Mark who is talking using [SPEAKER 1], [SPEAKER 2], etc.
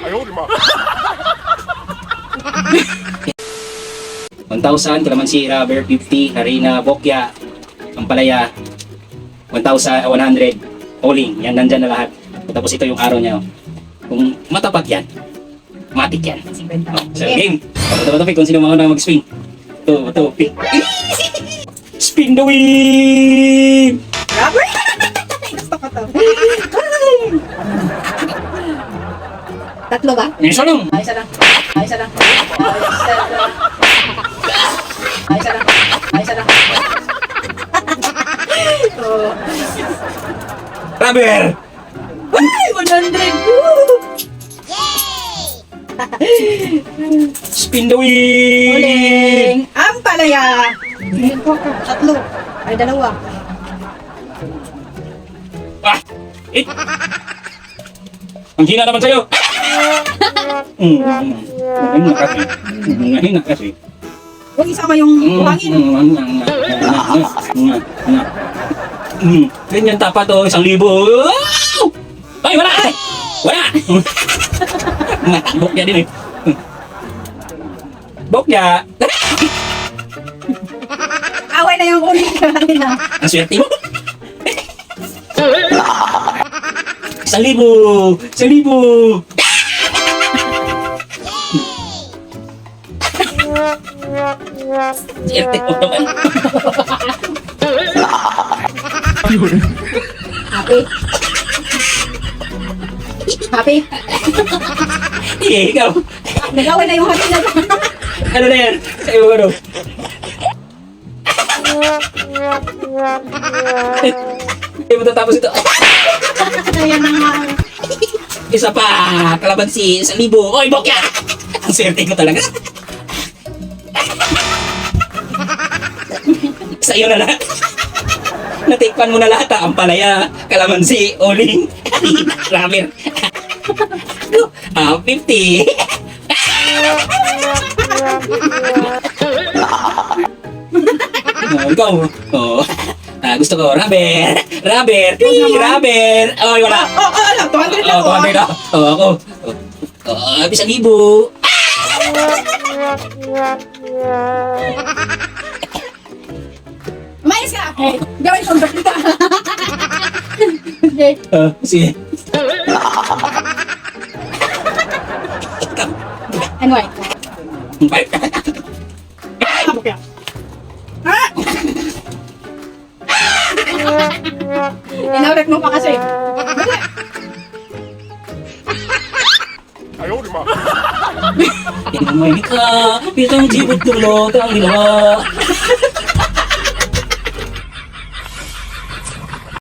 [SPEAKER 1] Ayodima.
[SPEAKER 2] 1,000, Calamansi, Rubber, 50, Harina, Bokya, Ampalaya, 1,100, Oling, yan nandyan na lahat. Tapos ito yung araw niya. Oh. Kung matapag yan, matik yan. Oh, so, game. Ito, ito, kung sino mauna mag-spin. Ito, ito, pick. Spin the wheel!
[SPEAKER 3] Tatlo ba?
[SPEAKER 2] Isa lang.
[SPEAKER 3] Ay, isa lang. Ay, isa lang. Ay, isa lang. Ay, isa lang. Oh.
[SPEAKER 2] Rubber!
[SPEAKER 3] Ay, 100! Woo!
[SPEAKER 2] Spin the wheel!
[SPEAKER 3] Uling! Ang palaya! Tatlo. Ay, dalawa.
[SPEAKER 2] Ah! Eh! Ang hina naman sa'yo! Mm, mm, mm, na kasi. Ngayon na kasi.
[SPEAKER 3] Huwag isama yung buhangin.
[SPEAKER 2] mm, mm, mm, mm, mm, Ganyan tapat to, isang libo. Wow! Ay, wala! Ay! Wala! Bokya din eh. Bokya!
[SPEAKER 3] Away na yung uling kanina.
[SPEAKER 2] Ang swerte mo! Isang libo! Isang libo! Swerte mo naman.
[SPEAKER 3] Happy? Happy?
[SPEAKER 2] Eh, ikaw.
[SPEAKER 3] Nag-away na yung happy na
[SPEAKER 2] Ano na yan? Sa'yo ano? Hindi mo tatapos ito.
[SPEAKER 3] Ayan na nga.
[SPEAKER 2] Isa pa! Kalabansi! Isang libo! Oy, bokya! Ang swerte ko talaga. Sa'yo na lahat. Natikpan mo na lahat ha. Ang palaya, kalamansi, uling, ramen. Ah, 50. Oh, ikaw. Oh. Ah, gusto ko, rubber. Rubber. Tee, rubber. Oy, wala.
[SPEAKER 3] Oh, oh, ano? 200 na
[SPEAKER 2] Oh,
[SPEAKER 3] po.
[SPEAKER 2] 200 na. Oh, ako. Oh, oh, bisa libo.
[SPEAKER 3] Mais Eh, gawin kong bakita. okay.
[SPEAKER 2] Uh, sige.
[SPEAKER 3] anyway. Inaulit mo pa kasi.
[SPEAKER 1] Ayaw rin ma.
[SPEAKER 2] Inamay ka, pitang jibot tulot ang lila.